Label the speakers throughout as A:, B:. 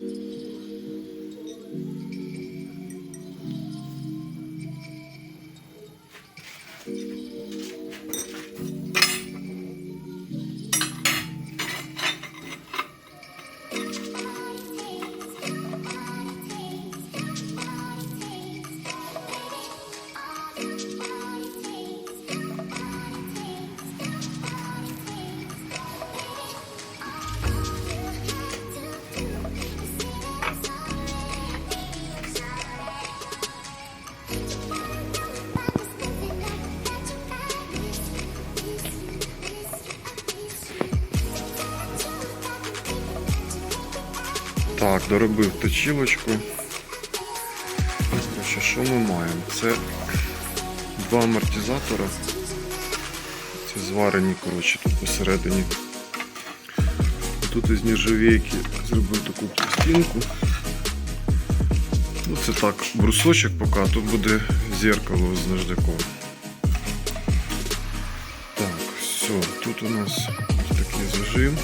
A: Bye. Так, доробив точилочку. Коротше, що ми маємо? Це два амортизатора. Це зварені, коротше, тут посередині. Тут із нержавійки зробив таку пластинку. Ну, це так, брусочок поки, а тут буде зеркало з наждаком. Так, все, тут у нас ось такий зажим.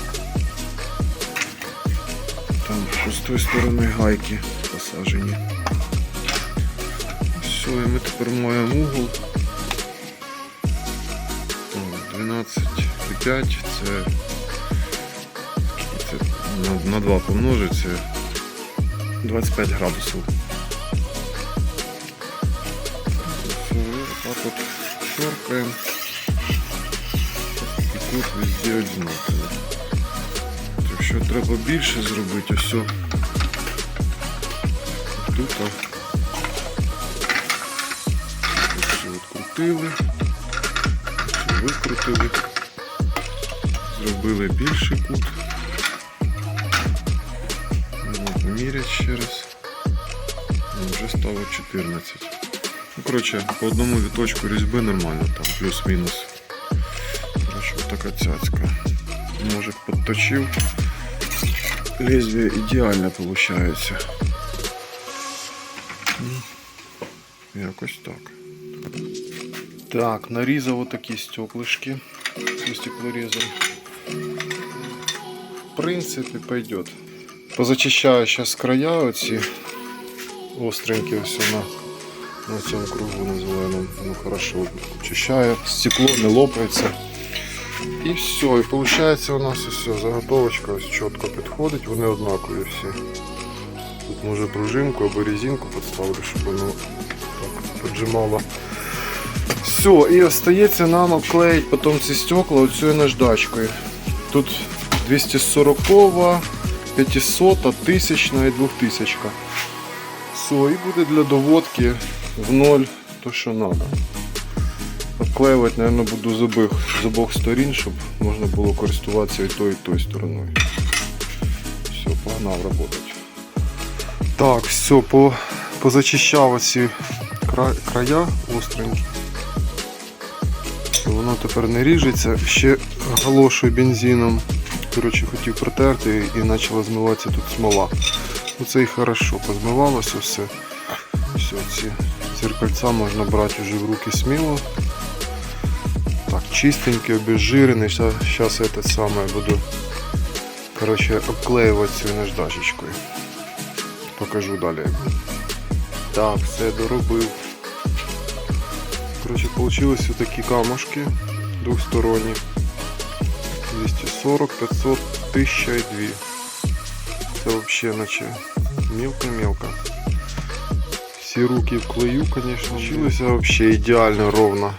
A: Там з тої сторони гайки посажені. Все, і ми тепер маємо угол. 12,5 це, це на, на 2 помножить, це 25 градусів. Так от шоркаємо. І кут везде одинаковий. Якщо треба більше зробити, ось тут все відкрутили, все викрутили, зробили більший кут. Поміряти ще раз. Ну, Вже стало 14. Ну, коротше, по одному віточку різьби нормально, там плюс-мінус. Коротше, така цяцька. Ножик підточив. Лезвие идеально получается. М, Якось так. Так, нарізав отакі стеклышки. Стеклорезом. В принципе, пойдет. Позачищаю сейчас края оці остренькі все на, на цьому кругу на зеленому. Ну хорошо очищаю. Стекло не лопається. І все, і виходить у нас все, заготовочка ось чітко підходить, вони однакові всі. Тут може пружинку або резинку підставлю, щоб воно так поджимало. Все, і остається нам обклеїти потім ці стекла оцією наждачкою. Тут 240, 500, 1000 і 2000. Все, і буде для доводки в ноль то, що треба. Обклеювати, мабуть, буду з обох, з обох сторін, щоб можна було користуватися і тою, і тою стороною. Все, погнав працювати. Так, все, по, позачищав оці кра, края остренькі. Воно тепер не ріжеться. Ще галошую бензином. Коротше, хотів протерти і почала змиватися тут смола. Оце і хорошо, позмивалося все. Все, ці зеркальця можна брати вже в руки сміло. Так, чистенький, обезжирений. Сейчас это самое буду короче, обклеивать цю наждачечкою. Покажу далі. Так, все доробив. Короче, получилось такі камушки двухсторонні. 240, 500, 1000 і 2. Це вообще наче мелко-мелко. Всі руки в клею, конечно. Получилось вообще ідеально ровно.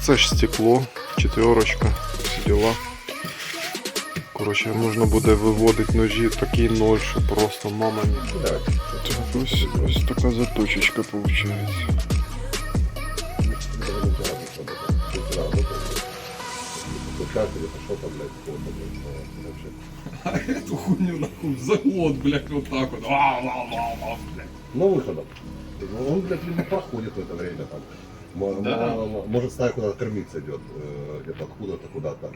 A: Ну це ж стекло, четверочка, всі діла. Коротше, можна буде виводити ножі такий ноль, що просто мама не Так, ось, ось така заточечка виходить.
B: Эту хуйню нахуй за год, блядь, вот так вот. Ва, ва, ва, ва, блядь.
C: Но выходом. Ну, Он, блядь, либо проходит в это время там. М-
B: Да.
C: Может, стая куда-то кормиться идет, э, где-то откуда-то куда-то.